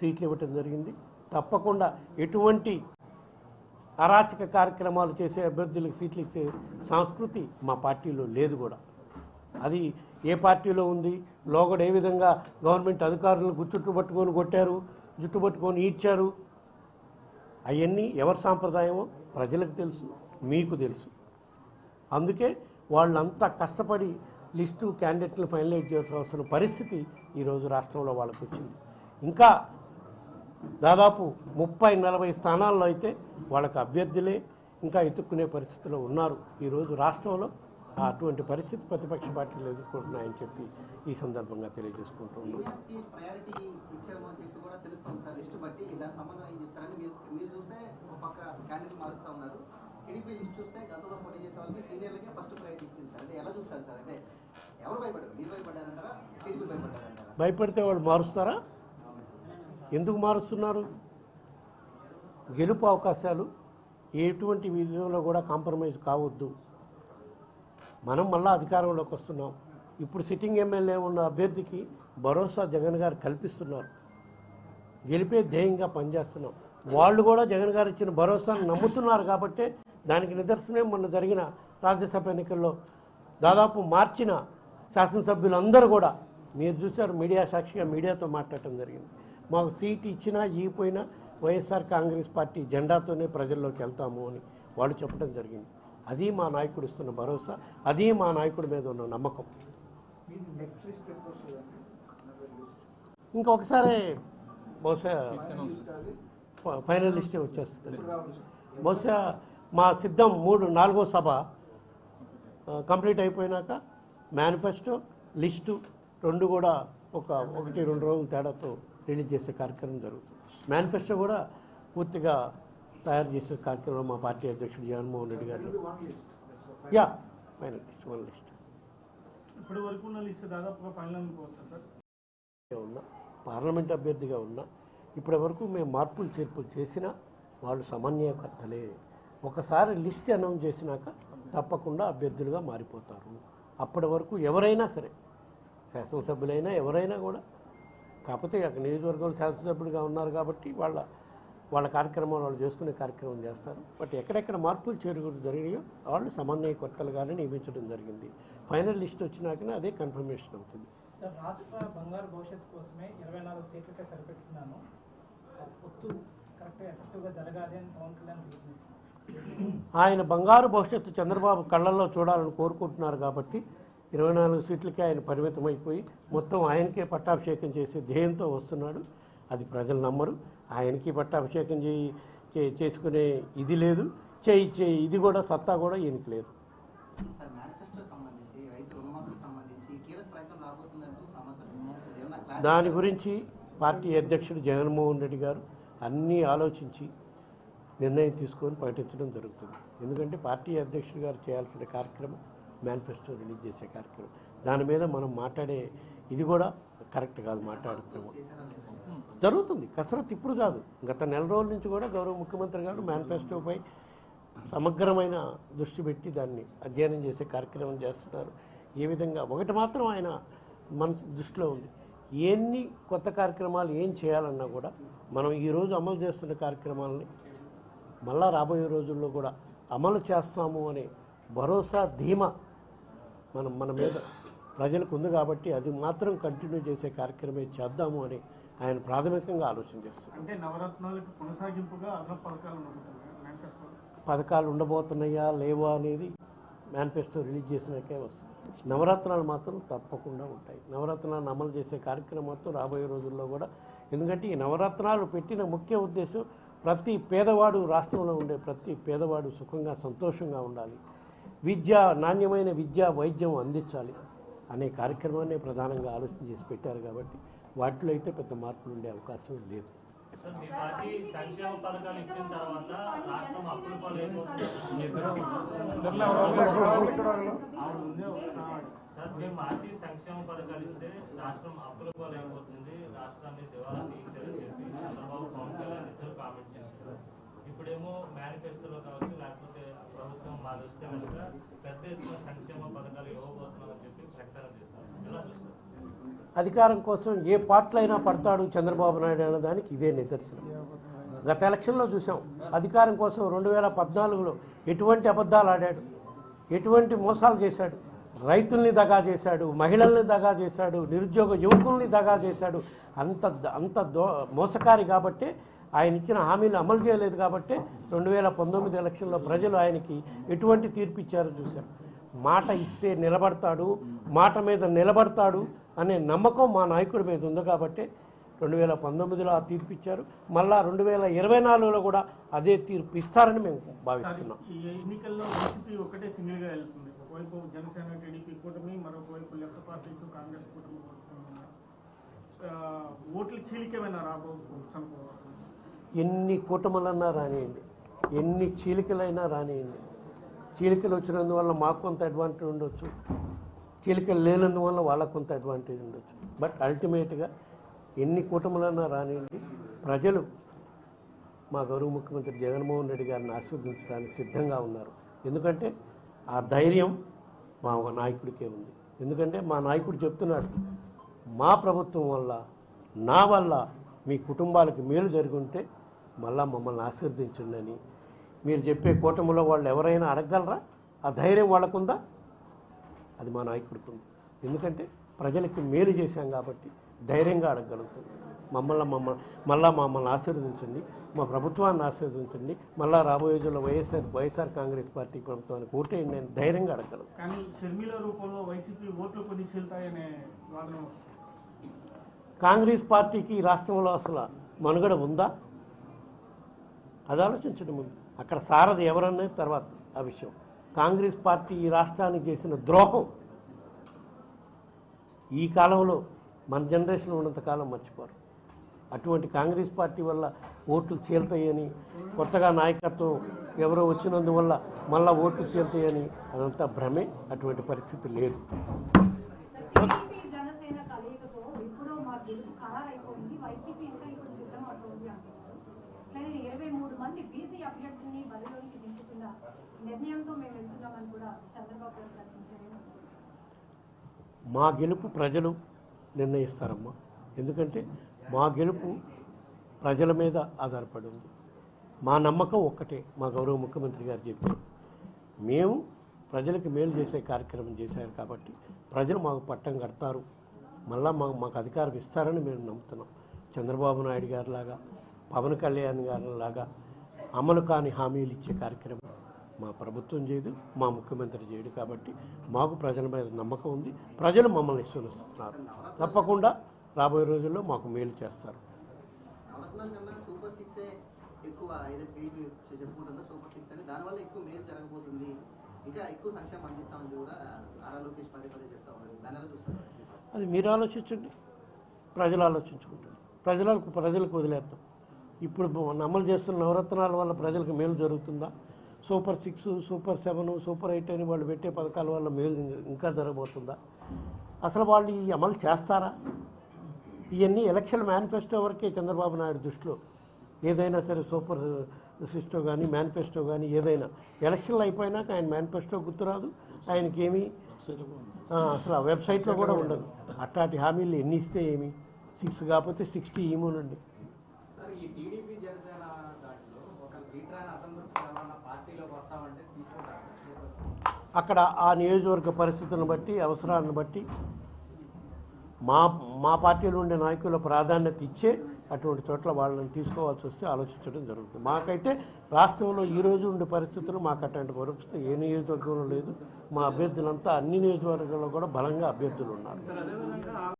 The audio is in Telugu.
సీట్లు ఇవ్వటం జరిగింది. తప్పకుండా ఎటువంటి అరాచక కార్యక్రమాలు చేసే అభ్యర్థులకు సీట్లు ఇచ్చే సంస్కృతి మా పార్టీలో లేదు కూడా. అది ఏ పార్టీలో ఉంది లోగడ ఏ విధంగా గవర్నమెంట్ అధికారులను గుచ్చుట్టు పట్టుకొని కొట్టారు జుట్టు పట్టుకొని ఈడ్చారు అవన్నీ ఎవరి సాంప్రదాయమో ప్రజలకు తెలుసు మీకు తెలుసు. అందుకే వాళ్ళంతా కష్టపడి లిస్టు క్యాండిడేట్లు ఫైనలైజ్ చేసుకోవాల్సిన పరిస్థితి ఈరోజు రాష్ట్రంలో వాళ్ళకు వచ్చింది ఇంకా దాదాపు ముప్పై నలభై స్థానాల్లో అయితే వాళ్ళకి అభ్యర్థులే ఇంకా ఎత్తుక్కునే పరిస్థితిలో ఉన్నారు. ఈరోజు రాష్ట్రంలో అటువంటి పరిస్థితి ప్రతిపక్ష పార్టీలు ఎదుర్కొంటున్నాయని చెప్పి ఈ సందర్భంగా తెలియజేసుకుంటూ భయపడితే వాళ్ళు మారుస్తారా? ఎందుకు మారుస్తున్నారు? గెలుపు అవకాశాలు ఎటువంటి విధంలో కూడా కాంప్రమైజ్ కావద్దు. మనం మళ్ళా అధికారంలోకి వస్తున్నాం. ఇప్పుడు సిట్టింగ్ ఎమ్మెల్యే ఉన్న అభ్యర్థికి భరోసా జగన్ గారు కల్పిస్తున్నారు. గెలిపే ధ్యేయంగా పనిచేస్తున్నాం. వాళ్ళు కూడా జగన్ గారు ఇచ్చిన భరోసాను నమ్ముతున్నారు కాబట్టి దానికి నిదర్శనం మొన్న జరిగిన రాజ్యసభ ఎన్నికల్లో దాదాపు మార్చిన శాసనసభ్యులందరూ కూడా మీరు చూశారు మీడియా సాక్షిగా మీడియాతో మాట్లాడటం జరిగింది. మాకు సీట్ ఇచ్చినా ఇవ్వపోయినా వైఎస్ఆర్ కాంగ్రెస్ పార్టీ జెండాతోనే ప్రజల్లోకి వెళ్తాము అని వాళ్ళు చెప్పడం జరిగింది. అది మా నాయకుడు ఇస్తున్న భరోసా. అది మా నాయకుడి మీద ఉన్న నమ్మకం. ఇంకొకసారి బహుశా ఫైనల్ లిస్టే వచ్చేస్తుంది. బహుశా మా సిద్ధం మూడు నాలుగో సభ కంప్లీట్ అయిపోయినాక మేనిఫెస్టో లిస్టు రెండు కూడా ఒక ఒకటి రెండు రోజుల తేడాతో రిలీజ్ చేసే కార్యక్రమం జరుగుతుంది. మేనిఫెస్టో కూడా పూర్తిగా తయారు చేసే కార్యక్రమం మా పార్టీ అధ్యక్షుడు జగన్మోహన్ రెడ్డి గారు. Yeah final list one list ఇప్పటి వరకు ఉన్న లిస్ట్ దాదాపుగా ఫైనల్ అనుకోవచ్చా సార్? ఉన్నా పార్లమెంట్ అభ్యర్థిగా ఉన్నా ఇప్పటి వరకు మేము మార్పులు చేర్పులు చేసినా వాళ్ళు సమన్వయకర్తలే. ఒకసారి లిస్ట్ అనౌన్స్ చేసినాక తప్పకుండా అభ్యర్థులుగా మారిపోతారు. అప్పటి వరకు ఎవరైనా సరే శాసనసభ్యులైనా ఎవరైనా కూడా కాకపోతే అక్కడ నియోజకవర్గంలో శాసనసభ్యులుగా ఉన్నారు కాబట్టి వాళ్ళ వాళ్ళ కార్యక్రమాలు వాళ్ళు చేసుకునే కార్యక్రమం చేస్తారు. బట్ ఎక్కడెక్కడ మార్పులు చేరుకుని జరిగినాయో వాళ్ళు సమన్వయకర్తలుగానే నియమించడం జరిగింది. ఫైనల్ లిస్ట్ వచ్చినాకనే అదే కన్ఫర్మేషన్ అవుతుంది. సార్ రాష్ట్ర బంగారు భవిష్యత్తు కోసమే ఇరవై నాలుగు సీట్లకే సరిపెట్టుకున్నాను. ఆ పొత్తు కరెక్ట్గా ఎఫెక్టివ్గా జరగాలి అని పవన్ కళ్యాణ్ పిలుపునిస్తున్నారు ఆయన బంగారు భవిష్యత్తు చంద్రబాబు కళ్ళల్లో చూడాలని కోరుకుంటున్నారు కాబట్టి ఇరవై నాలుగు సీట్లకే ఆయన పరిమితం అయిపోయి మొత్తం ఆయనకే పట్టాభిషేకం చేసే ధ్యేయంతో వస్తున్నాడు. అది ప్రజలు నమ్మరు. ఆయనకి పట్టాభిషేకం చేయి చేసుకునే ఇది లేదు. చేయి చేయి ఇది కూడా సత్తా కూడా ఈయనకి లేదు. దాని గురించి పార్టీ అధ్యక్షుడు జగన్మోహన్ రెడ్డి గారు అన్నీ ఆలోచించి నిర్ణయం తీసుకొని ప్రకటించడం జరుగుతుంది. ఎందుకంటే పార్టీ అధ్యక్షుడు గారు చేయాల్సిన కార్యక్రమం మేనిఫెస్టో రిలీజ్ చేసే కార్యక్రమం. దాని మీద మనం మాట్లాడే ఇది కూడా కరెక్ట్ కాదు మాట్లాడుతున్నాము. జరుగుతుంది. కసరత్తు ఇప్పుడు కాదు. గత నెల రోజుల నుంచి కూడా గౌరవ ముఖ్యమంత్రి గారు మేనిఫెస్టోపై సమగ్రమైన దృష్టి పెట్టి దాన్ని అధ్యయనం చేసే కార్యక్రమం చేస్తున్నారు. ఏ విధంగా? ఒకటి మాత్రం ఆయన మనసు దృష్టిలో ఉంది. ఎన్ని కొత్త కార్యక్రమాలు ఏం చేయాలన్నా కూడా మనం ఈరోజు అమలు చేస్తున్న కార్యక్రమాలని మళ్ళా రాబోయే రోజుల్లో కూడా అమలు చేస్తాము అనే భరోసా ధీమా మనం మన మీద ప్రజలకు ఉంది కాబట్టి అది మాత్రం కంటిన్యూ చేసే కార్యక్రమే చేద్దాము అని ఆయన ప్రాథమికంగా ఆలోచన చేస్తున్నారు అంటే నవరత్నాలకు కొనసాగింపుగా అదనపు పథకాలు పథకాలు ఉండబోతున్నాయా? లేవా అనేది మేనిఫెస్టో రిలీజ్ చేసినాకే వస్తుంది. నవరత్నాలు మాత్రం తప్పకుండా ఉంటాయి. నవరత్నాలను అమలు చేసే కార్యక్రమం మొత్తం రాబోయే రోజుల్లో కూడా ఎందుకంటే ఈ నవరత్నాలు పెట్టిన ముఖ్య ఉద్దేశం ప్రతి పేదవాడు రాష్ట్రంలో ఉండే ప్రతి పేదవాడు సుఖంగా సంతోషంగా ఉండాలి. విద్య నాణ్యమైన విద్య వైద్యం అందించాలి అనే కార్యక్రమాన్ని ప్రధానంగా ఆలోచన చేసి పెట్టారు కాబట్టి వాటిలో అయితే పెద్ద మార్పులు ఉండే అవకాశం లేదు. రాష్ట్రాన్ని దివాలా తీయించాలని చెప్పి చంద్రబాబు పవన్ కళ్యాణ్ ఇద్దరు కామెంట్ చేశారు. ఇప్పుడేమో మేనిఫెస్టోలో కావచ్చు లేకపోతే ప్రభుత్వం మా దృష్టి కనుక పెద్ద ఎత్తున సంక్షేమ పథకాలు ఇవ్వబోతున్నామని చెప్పి ప్రకటన చేస్తారు ఎలా చూస్తారు? అధికారం కోసం ఏ పాటలైనా పడతాడు చంద్రబాబు నాయుడు అనే దానికి ఇదే నిదర్శనం. గత ఎలక్షన్లో చూసాం అధికారం కోసం రెండు వేల పద్నాలుగులో ఎటువంటి అబద్ధాలు ఆడాడు ఎటువంటి మోసాలు చేశాడు రైతుల్ని దగా చేశాడు మహిళల్ని దగా చేశాడు నిరుద్యోగ యువకుల్ని దగా చేశాడు అంత అంత మోసకారి కాబట్టి ఆయన ఇచ్చిన హామీలు అమలు చేయలేదు కాబట్టి రెండు వేల పంతొమ్మిది ఎలక్షన్లో ప్రజలు ఆయనకి ఎటువంటి తీర్పు ఇచ్చారో చూశారు. మాట ఇస్తే నిలబడతాడు మాట మీద నిలబడతాడు అనే నమ్మకం మా నాయకుడి మీద ఉంది కాబట్టి రెండు వేల పంతొమ్మిదిలో ఆ తీర్పు ఇచ్చారు. మళ్ళా రెండు వేల ఇరవై నాలుగులో కూడా అదే తీర్పు ఇస్తారని మేము భావిస్తున్నాం. ఎన్నికల్లో చీలికేమైనా రాబోతుంది ఎన్ని కూటములన్నా రానియండి. ఎన్ని చీలికలైనా రానియండి. చీలికలు వచ్చినందువల్ల మాకు కొంత అడ్వాంటేజ్ ఉండొచ్చు. చీలికలు లేనందువల్ల వాళ్ళకు కొంత అడ్వాంటేజ్ ఉండొచ్చు. బట్ అల్టిమేట్గా ఎన్ని కూటములన్నా రానియండి. ప్రజలు మా గౌరవ ముఖ్యమంత్రి జగన్మోహన్ రెడ్డి గారిని ఆస్వాదించడానికి సిద్ధంగా ఉన్నారు. ఎందుకంటే ఆ ధైర్యం మా నాయకుడికే ఉంది. ఎందుకంటే మా నాయకుడు చెప్తున్నాడు మా ప్రభుత్వం వల్ల నా వల్ల మీ కుటుంబాలకు మేలు జరుగుంటే మళ్ళా మమ్మల్ని ఆశీర్వదించండి అని మీరు చెప్పే కూటమిలో వాళ్ళు ఎవరైనా అడగగలరా? ఆ ధైర్యం వాళ్ళకుందా? అది మా నాయకుడికి ఉంది ఎందుకంటే ప్రజలకి మేలు చేశాం కాబట్టి ధైర్యంగా అడగగలుగుతుంది మమ్మల్ని మమ్మ మళ్ళా మమ్మల్ని ఆశీర్వదించండి మా ప్రభుత్వాన్ని ఆశీర్వదించండి మళ్ళా రాబోయే రోజుల్లో వైఎస్ఆర్ వైఎస్ఆర్ కాంగ్రెస్ పార్టీ ప్రభుత్వానికి ఓటేయండి నేను ధైర్యంగా అడగగలను కానీ షర్మిల రూపంలో వైసీపీ ఓట్లు కొన్ని చీలుతాయనే వాదన వస్తుంది. కాంగ్రెస్ పార్టీకి ఈ రాష్ట్రంలో అసలు మనుగడ ఉందా? అది ఆలోచించడం ముందు. అక్కడ సారథి ఎవరన్నది తర్వాత ఆ విషయం. కాంగ్రెస్ పార్టీ ఈ రాష్ట్రానికి చేసిన ద్రోహం ఈ కాలంలో మన జనరేషన్ ఉన్నంతకాలం మర్చిపోరు. అటువంటి కాంగ్రెస్ పార్టీ వల్ల ఓట్లు చీల్తాయని కొత్తగా నాయకత్వం ఎవరో వచ్చినందువల్ల మళ్ళా ఓట్లు చీల్తాయని అదంతా భ్రమే. అటువంటి పరిస్థితి లేదు. జనసేన కలయికతో ఇప్పుడు మా గెలుపు ఖరారైపోయింది. వైసీపీ ఇంకా ఇప్పుడు సిద్ధం అవుతోంది అంటున్నారు ఇరవై మూడు మంది బీసీ అభ్యర్థుల్ని బరిలోకి దింపుతున్న నిర్ణయంతో మేము వెళ్తున్నామని కూడా చంద్రబాబు గారు ప్రకటించారు. మా గెలుపు ప్రజలు నిర్ణయిస్తారమ్మా. ఎందుకంటే మా గెలుపు ప్రజల మీద ఆధారపడి ఉంది. మా నమ్మకం ఒక్కటే మా గౌరవ ముఖ్యమంత్రి గారు చెప్పారు. మేము ప్రజలకు మేలు చేసే కార్యక్రమం చేశారు కాబట్టి ప్రజలు మాకు పట్టం కడతారు. మళ్ళా మాకు మాకు అధికారం ఇస్తారని మేము నమ్ముతున్నాం. చంద్రబాబు నాయుడు గారిలాగా పవన్ కళ్యాణ్ గారిలాగా అమలు కాని హామీలు ఇచ్చే కార్యక్రమం మా ప్రభుత్వం చేయదు మా ముఖ్యమంత్రి చేయడు కాబట్టి మాకు ప్రజల మీద నమ్మకం ఉంది. ప్రజలు మమ్మల్ని విశ్వసిస్తున్నారు. తప్పకుండా రాబోయే రోజుల్లో మాకు మేలు చేస్తారు. అది మీరు ఆలోచించండి. ప్రజలు ఆలోచించుకుంటారు. ప్రజలకు ప్రజలకు వదిలేద్దాం. ఇప్పుడు మనం అమలు చేస్తున్న నవరత్నాల వల్ల ప్రజలకు మేలు జరుగుతుందా? Super six super seven super eight అని వాళ్ళు పెట్టే పథకాల వల్ల మేలు ఇంకా జరగబోతుందా? అసలు వాళ్ళు ఈ అమలు చేస్తారా? ఇవన్నీ ఎలక్షన్ మేనిఫెస్టో వరకే చంద్రబాబు నాయుడు దృష్టిలో. ఏదైనా సరే సూపర్ సిస్టో కానీ మేనిఫెస్టో కానీ ఏదైనా. ఎలక్షన్లు అయిపోయినాక ఆయన మేనిఫెస్టో గుర్తురాదు. ఆయనకి అసలు ఆ వెబ్సైట్లో కూడా ఉండదు. అట్లాంటి హామీలు ఎన్ని ఇస్తే ఏమి? సిక్స్ కాకపోతే సిక్స్టీ ఇమోనండి అక్కడ ఆ నియోజకవర్గ పరిస్థితులను బట్టి అవసరాలను బట్టి మా మా పార్టీలో ఉండే నాయకుల ప్రాధాన్యత ఇచ్చే అటువంటి చోట్ల వాళ్ళని తీసుకోవాల్సి వస్తే ఆలోచించడం జరుగుతుంది. మాకైతే రాష్ట్రంలో ఈరోజు ఉండే పరిస్థితులు మాకు అటువంటి పరిస్థితి ఏ నియోజకవర్గంలో లేదు. మా అభ్యర్థులంతా అన్ని నియోజకవర్గాల్లో కూడా బలంగా అభ్యర్థులు ఉన్నారు.